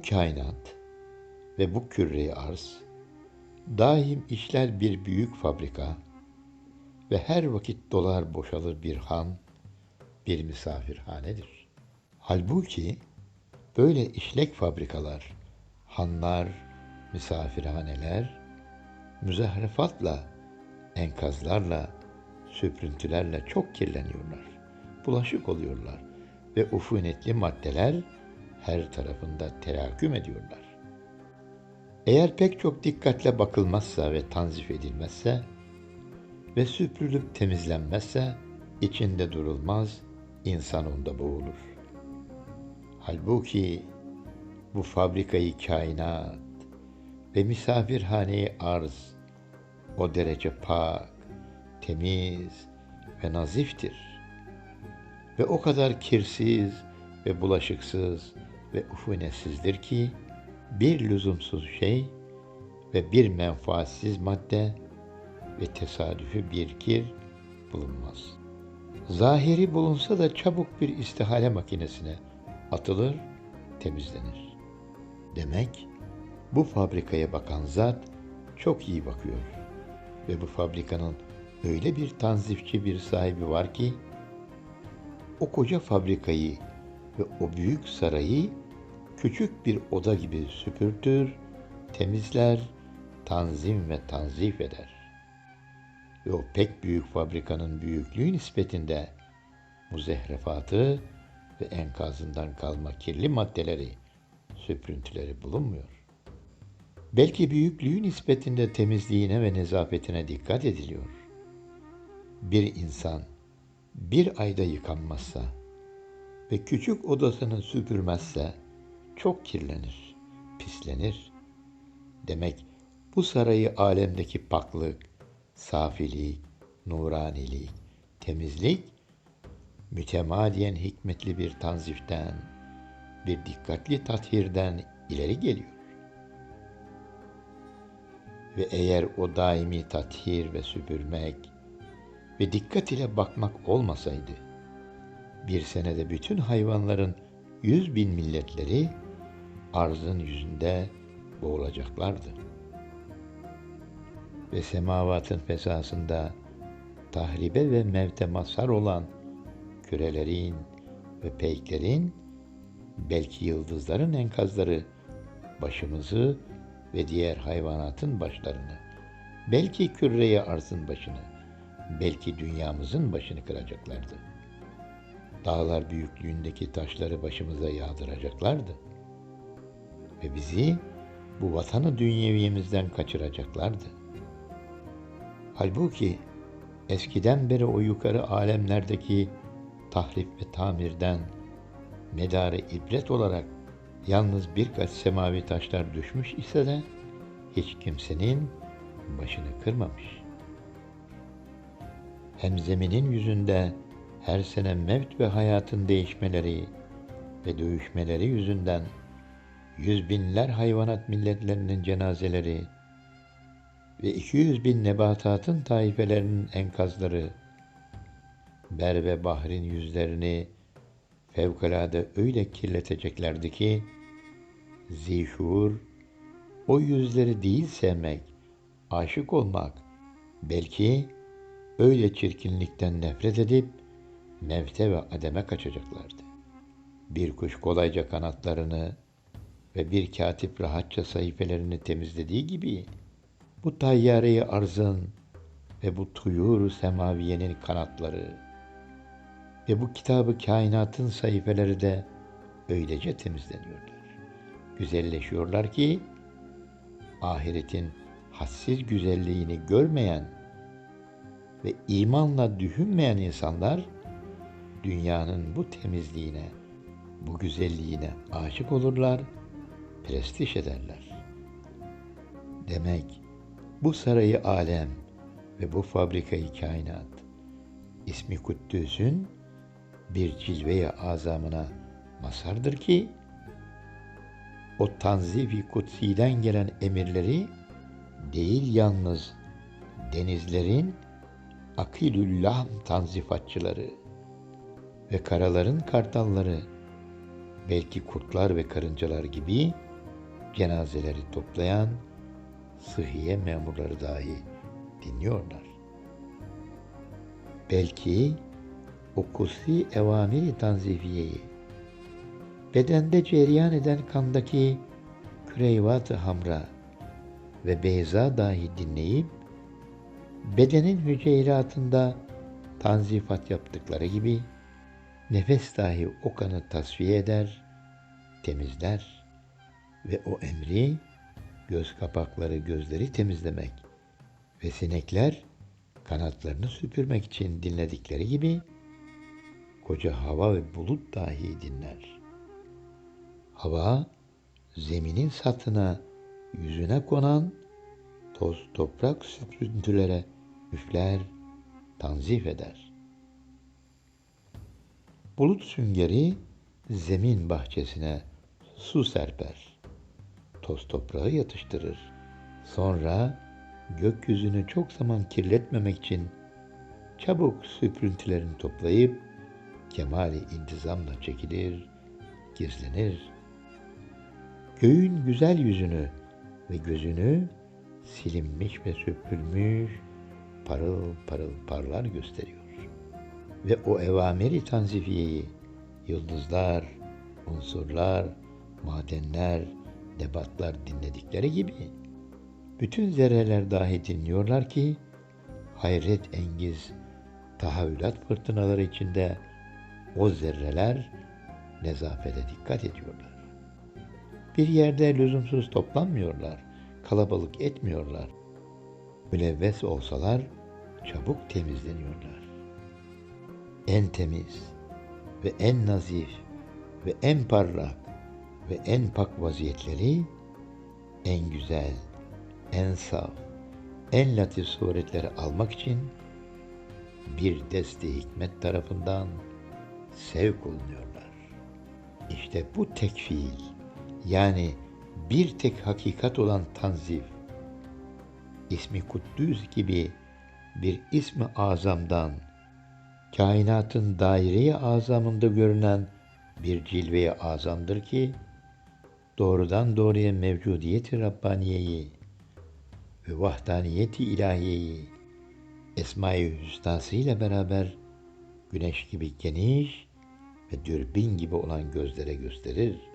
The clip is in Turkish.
Bu kainat ve bu küre arz daim işler bir büyük fabrika ve her vakit dolar boşalır bir han, bir misafirhanedir. Halbuki böyle işlek fabrikalar, hanlar, misafirhaneler, müzahrefatla, enkazlarla, süprüntülerle çok kirleniyorlar. Bulaşık oluyorlar ve ufunetli maddeler her tarafında terakküm ediyorlar. Eğer pek çok dikkatle bakılmazsa ve tanzif edilmezse ve süpürülüp temizlenmezse içinde durulmaz, insan onda boğulur. Halbuki bu fabrikayı kainat ve misafirhaneyi arz o derece pak, temiz ve naziftir. Ve o kadar kirsiz ve bulaşıksız ve ufunetsizdir ki bir lüzumsuz şey ve bir menfaatsiz madde ve tesadüfü bir kir bulunmaz. Zahiri bulunsa da çabuk bir istihale makinesine atılır, temizlenir. Demek bu fabrikaya bakan zat çok iyi bakıyor. Ve bu fabrikanın öyle bir tanzifçi bir sahibi var ki o koca fabrikayı ve o büyük sarayı küçük bir oda gibi süpürtür, temizler, tanzim ve tanzif eder. Ve o pek büyük fabrikanın büyüklüğü nispetinde muzehrefatı ve enkazından kalma kirli maddeleri, süprüntüleri bulunmuyor. Belki büyüklüğü nispetinde temizliğine ve nezafetine dikkat ediliyor. Bir insan bir ayda yıkanmazsa ve küçük odasını süpürmezse çok kirlenir, pislenir. Demek bu sarayı alemdeki paklık, safilik, nuranilik, temizlik mütemadiyen hikmetli bir tanziften, bir dikkatli tathirden ileri geliyor. Ve eğer o daimi tathir ve süpürmek ve dikkat ile bakmak olmasaydı, bir senede bütün hayvanların yüz bin milletleri arzın yüzünde boğulacaklardı. Ve semavatın fesasında tahribe ve mevte mazhar olan kürelerin ve peyklerin, belki yıldızların enkazları başımızı ve diğer hayvanatın başlarını, belki küreye arzın başını, belki dünyamızın başını kıracaklardı. Dağlar büyüklüğündeki taşları başımıza yağdıracaklardı. Ve bizi bu vatanı dünyeviyemizden kaçıracaklardı. Halbuki eskiden beri o yukarı alemlerdeki tahrip ve tamirden medarı ibret olarak yalnız birkaç semavi taşlar düşmüş ise de hiç kimsenin başını kırmamış. Hem zeminin yüzünde her sene mevt ve hayatın değişmeleri ve dövüşmeleri yüzünden yüz binler hayvanat milletlerinin cenazeleri ve iki yüz bin nebatatın taifelerinin enkazları Ber ve Bahrin yüzlerini fevkalade öyle kirleteceklerdi ki zişur o yüzleri değil sevmek, aşık olmak, belki öyle çirkinlikten nefret edip mevte ve ademe kaçacaklardı. Bir kuş kolayca kanatlarını ve bir katip rahatça sayfelerini temizlediği gibi bu tayyareyi arzın ve bu tuyur semaviyenin kanatları ve bu kitabı kainatın sayfeleri de öylece temizleniyorlar. Güzelleşiyorlar ki ahiretin hassiz güzelliğini görmeyen ve imanla düşünmeyen insanlar dünyanın bu temizliğine, bu güzelliğine aşık olurlar, prestij ederler. Demek bu sarayı alem ve bu fabrikayı kainat ismi Kuddüs'ün bir cilveye azamına masardır ki o tanzifi kutsiden gelen emirleri değil yalnız denizlerin akilüllah tanzifatçıları ve karaların kartalları belki kurtlar ve karıncalar gibi cenazeleri toplayan sıhhiye memurları dahi dinliyorlar. Belki o kutsi evamiri tanzifiyeyi, bedende cereyan eden kandaki küreyvat-ı hamra ve beyza dahi dinleyip, bedenin hüceyratında tanzifat yaptıkları gibi, nefes dahi o kanı tasfiye eder, temizler ve o emri göz kapakları gözleri temizlemek ve sinekler kanatlarını süpürmek için dinledikleri gibi koca hava ve bulut dahi dinler. Hava zeminin satına yüzüne konan toz toprak süprüntülere üfler, tanzif eder. Bulut süngeri zemin bahçesine su serper. Toz toprağı yatıştırır. Sonra gökyüzünü çok zaman kirletmemek için çabuk süprüntülerini toplayıp kemali intizamla çekilir, gizlenir. Göğün güzel yüzünü ve gözünü silinmiş ve süpürülmüş, parıl parıl parlar gösteriyor. Ve o evameri tanzifiyeyi yıldızlar, unsurlar, madenler, debatlar dinledikleri gibi bütün zerreler dahi dinliyorlar ki hayret engiz tahavülat fırtınaları içinde o zerreler nezafete dikkat ediyorlar. Bir yerde lüzumsuz toplanmıyorlar, kalabalık etmiyorlar. Mülevves olsalar çabuk temizleniyorlar. En temiz ve en nazif ve en parlak ve en pak vaziyetleri en güzel, en saf, en latif suretleri almak için bir deste hikmet tarafından sevk olunuyorlar. İşte bu tekfil yani bir tek hakikat olan tanzif, ismi Kuddüs gibi bir ismi azamdan, kainatın daire azamında görünen bir cilve azamdır ki, doğrudan doğruya mevcudiyeti Rabbaniyeyi ve vahdaniyeti ilahiyeyi Esma-i Hüsnası ile beraber güneş gibi geniş ve dürbin gibi olan gözlere gösterir.